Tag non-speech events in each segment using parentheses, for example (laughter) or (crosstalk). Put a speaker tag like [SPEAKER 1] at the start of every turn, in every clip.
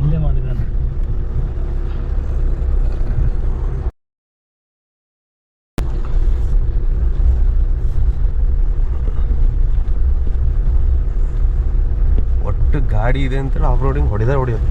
[SPEAKER 1] ಇಲ್ಲೇ ಮಾಡಿದ್ದಾನೆ
[SPEAKER 2] ಒಟ್ಟು ಗಾಡಿ ಇದೆ ಅಂತೇಳಿ ಆಫ್ ರೋಡಿಂಗ್ ಹೊಡೆದ ಹೊಡಿಯೋದು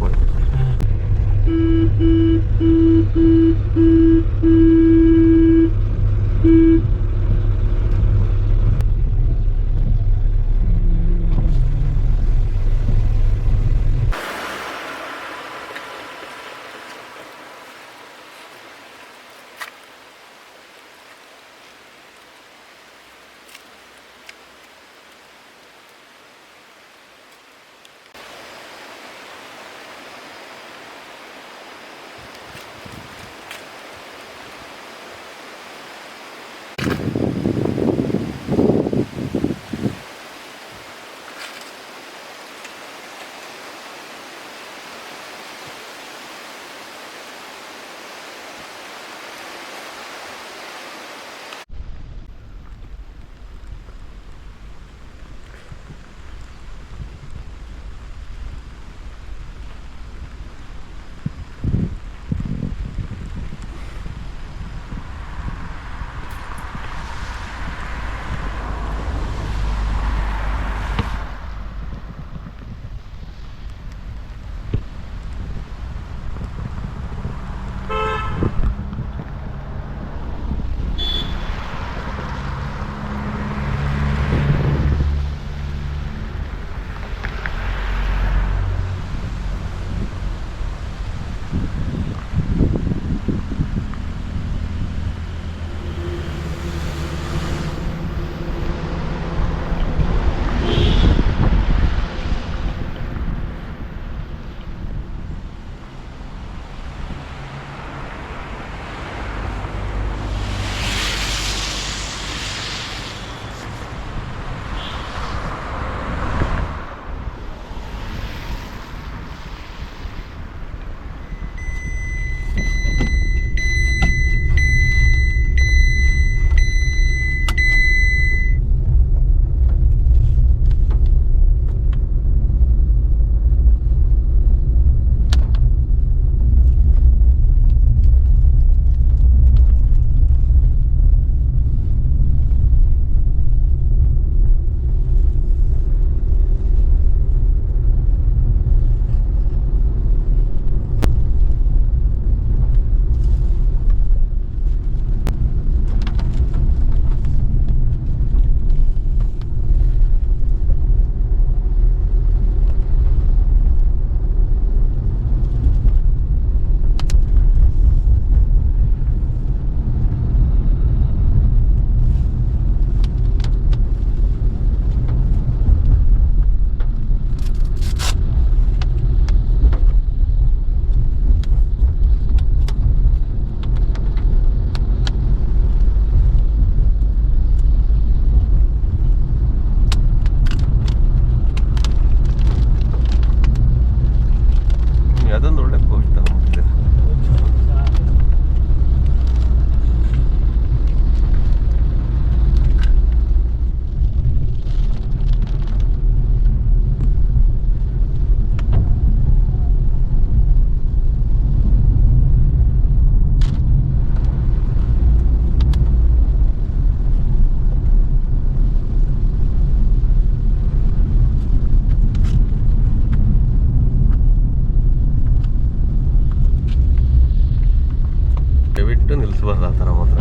[SPEAKER 2] ನಿಲ್ಲಿಸ್ಬಾರ್ದು ಆ ಥರ ಮಾತ್ರ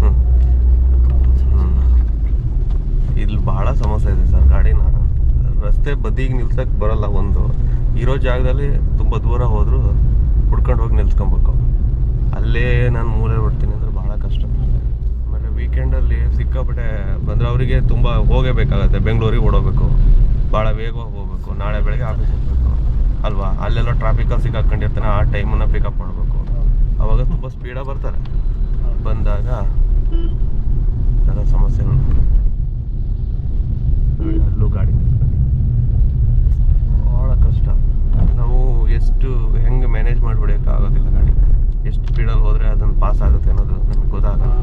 [SPEAKER 2] ಹ್ಞೂ ಇಲ್ಲಿ ಬಹಳ ಸಮಸ್ಯೆ ಇದೆ ಸರ್ ಗಾಡಿನ. ರಸ್ತೆ ಬದಿಗೆ ನಿಲ್ಸಕ್ಕೆ ಬರಲ್ಲ ಒಂದು. ಇರೋ ಜಾಗದಲ್ಲಿ ತುಂಬ ದೂರ ಹೋದರೂ ಹುಡ್ಕೊಂಡು ಹೋಗಿ ನಿಲ್ಸ್ಕೊಬೇಕು. ಅಲ್ಲೇ ನಾನು ಮೂಲೆ ಬಿಡ್ತೀನಿ ಅಂದರೆ ಭಾಳ ಕಷ್ಟ. ಆಮೇಲೆ ವೀಕೆಂಡಲ್ಲಿ ಸಿಕ್ಕಾಪಟ್ಟೆ ಬಂದರೆ ಅವರಿಗೆ ತುಂಬ ಹೋಗೇಬೇಕಾಗತ್ತೆ ಬೆಂಗಳೂರಿಗೆ ಓಡೋಗ್ಬೇಕು. ಭಾಳ ವೇಗವಾಗಿ ಹೋಗಬೇಕು. ನಾಳೆ ಬೆಳಗ್ಗೆ ಆಫೀಸ್ ಹೋಗಬೇಕು. ಅಲ್ವಾ? ಅಲ್ಲೆಲ್ಲ ಟ್ರಾಫಿಕಲ್ಲಿ ಸಿಕ್ಕಾಕೊಂಡಿರ್ತಾನೆ. ಆ ಟೈಮನ್ನು ಪಿಕಪ್ ಮಾಡಬೇಕು. ಅವಾಗ ತುಂಬ ಸ್ಪೀಡಾಗಿ ಬರ್ತಾರೆ. ಬಂದಾಗ ಥರ ಸಮಸ್ಯೆ ನೋಡಿ, ಅಲ್ಲೂ ಗಾಡಿ ಭಾಳ ಕಷ್ಟ. ನಾವು ಎಷ್ಟು ಹೆಂಗೆ ಮ್ಯಾನೇಜ್ ಮಾಡಿಬಿಡೋಕ್ಕಾಗೋದಿಲ್ಲ ಗಾಡಿ. ಎಷ್ಟು ಸ್ಪೀಡಲ್ಲಿ ಹೋದರೆ ಅದನ್ನು ಪಾಸ್ ಆಗುತ್ತೆ ಅನ್ನೋದು ನಮಗೆ ಗೊತ್ತಾಗಲ್ಲ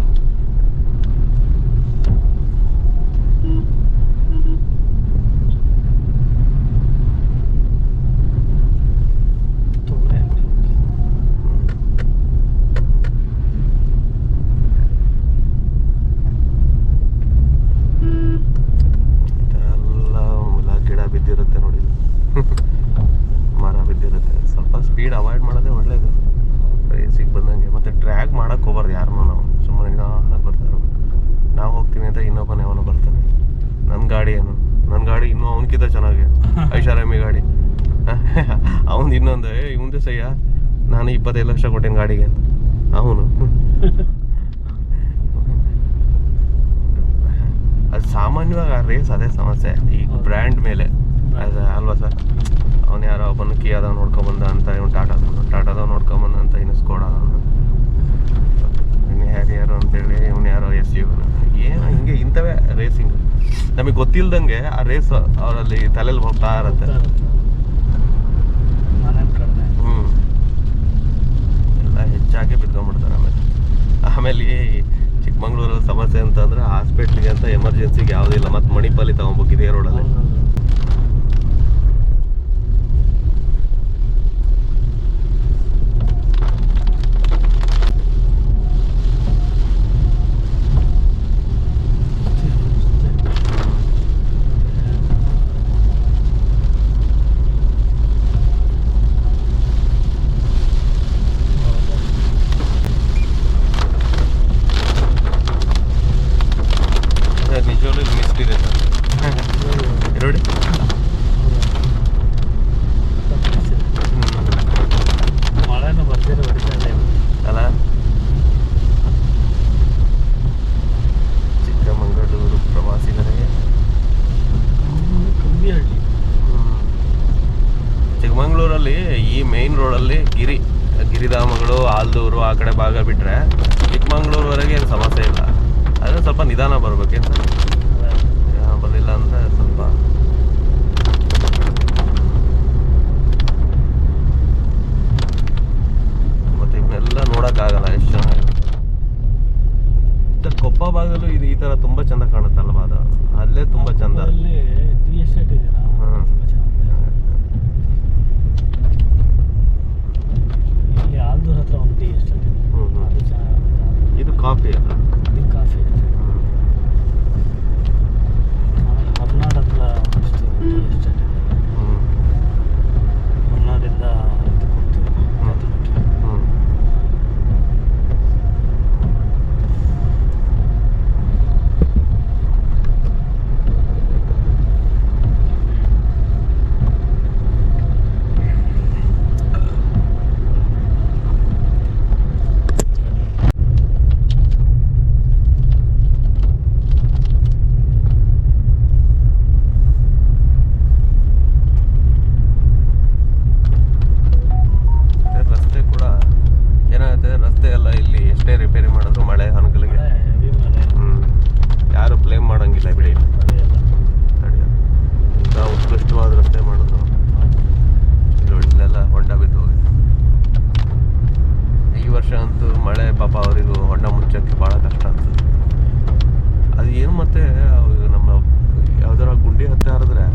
[SPEAKER 2] ಒಳ್ಳೇದು ರೇಸಿಗೆ ಬಂದಂಗೆ ಮತ್ತೆ ಡ್ರ್ಯಾಗ್ ಮಾಡಕ್ಕೆ ಹೋಗ್ಬಾರ್ದು ಯಾರನ್ನೂ ನಾವು ಸುಮ್ಮನೆ ನಿಧಾನಕ್ಕೆ ಬರ್ತಾ ಇರ್ಬೇಕು ನಾವು ಹೋಗ್ತೀವಿ ಅಂತ ಇನ್ನೊಬ್ಬನೇ ಅವನು ಬರ್ತಾನೆ ನನ್ನ ಗಾಡಿ ಏನು ನನ್ನ ಗಾಡಿ ಇನ್ನೂ ಅವನಕ್ಕಿಂತ ಚೆನ್ನಾಗಿ
[SPEAKER 1] (laughs)
[SPEAKER 2] ಐಷಾರಾಮಿ ಗಾಡಿ. (laughs) ಅವನು ಇನ್ನೊಂದು ಇವಂದು ಸಯ್ಯ ನಾನು ಇಪ್ಪತ್ತೈದು ಲಕ್ಷ ಕೊಟ್ಟೇನು ಗಾಡಿಗೆ ಅವನು. (laughs) ಅದು ಸಾಮಾನ್ಯವಾಗಿ ಆ ರೇಸ್ ಅದೇ ಸಮಸ್ಯೆ. ಈ ಬ್ರ್ಯಾಂಡ್ ಮೇಲೆ.
[SPEAKER 1] ಅದು
[SPEAKER 2] ಅಲ್ವಾ ಸರ್? ಅವನು ಯಾರೋ ಒಬ್ಬನು ಕಿಯಾದ ನೋಡ್ಕೊಂಬಂದ ಅಂತ ಇವನು ಟಾಟಾ ಟಾಟಾದ ನೋಡ್ಕೊಂಬಂದ ಅಂತ ಇನ್ನು ಸ್ಕೋಡ ಇನ್ನು ಯಾರು ಅಂತೇಳಿ ಇವನು ಯು ಏನು ಹಿಂಗೆ ಇಂಥವೇ ರೇಸಿಂಗ್ ನಮಗೆ ಗೊತ್ತಿಲ್ದಂಗೆ ಆ ರೇಸ್ ಅವರಲ್ಲಿ ತಲೆಯಲ್ಲಿ ಹೋಗ್ತಾ ಇರತ್ತೆ ಹ್ಞೂ ಎಲ್ಲ ಹೆಚ್ಚಾಗಿ ಬಿದ್ಕೊಂಡ್ಬಿಡ್ತಾರೆ ಆಮೇಲೆ. ಆಮೇಲೆ ಈ ಚಿಕ್ಕಮಂಗ್ಳೂರಲ್ಲಿ ಸಮಸ್ಯೆ ಅಂತಂದ್ರೆ ಹಾಸ್ಪಿಟ್ಲಿಗೆ ಅಂತ ಎಮರ್ಜೆನ್ಸಿಗೆ ಯಾವುದೂ ಇಲ್ಲ. ಮತ್ತು ಮಣಿಪಾಲಿ ತಗೊಂಬೇಕು ಇದೇ ರೋಡಲ್ಲಿ ಚಿಕ್ಕಮಂಗ್ಳೂರಲ್ಲಿ ಈ ಮೇನ್ ರೋಡಲ್ಲಿ ಗಿರಿ, ಗಿರಿಧಾಮಗಳು, ಆಲ್ದೂರು ಆ ಕಡೆ ಭಾಗ ಬಿಟ್ಟರೆ ಚಿಕ್ಕಮಂಗ್ಳೂರ್ವರೆಗೆ ಏನು ಸಮಸ್ಯೆ ಇಲ್ಲ. ಆದರೆ ಸ್ವಲ್ಪ ನಿಧಾನ ಬರಬೇಕೇನು ಬರಲಿಲ್ಲ ಅಂದರೆ ಸ್ವಲ್ಪ ಮತ್ತು ಇವನ್ನೆಲ್ಲ ನೋಡೋಕ್ಕಾಗಲ್ಲ ಎಷ್ಟು ಚೆನ್ನಾಗಿ ಕೊಪ್ಪ ಭಾಗದಲ್ಲೂ ಇದು ಈ ಥರ ತುಂಬ ಚೆಂದ ಕಾಣುತ್ತಲ್ಲ ಮಳೆ ಪಾಪ ಅವರಿಗೂ ಹೊಂಡ ಮುಚ್ಚೋಕ್ಕೆ ಭಾಳ ಕಷ್ಟ ಆಗ್ತದೆ. ಅದು ಏನು ಮತ್ತೆ ನಮ್ಮ ಯಾವ್ದಾರ ಗುಂಡಿ ಹತ್ತಿರ ಹರಿದ್ರೆ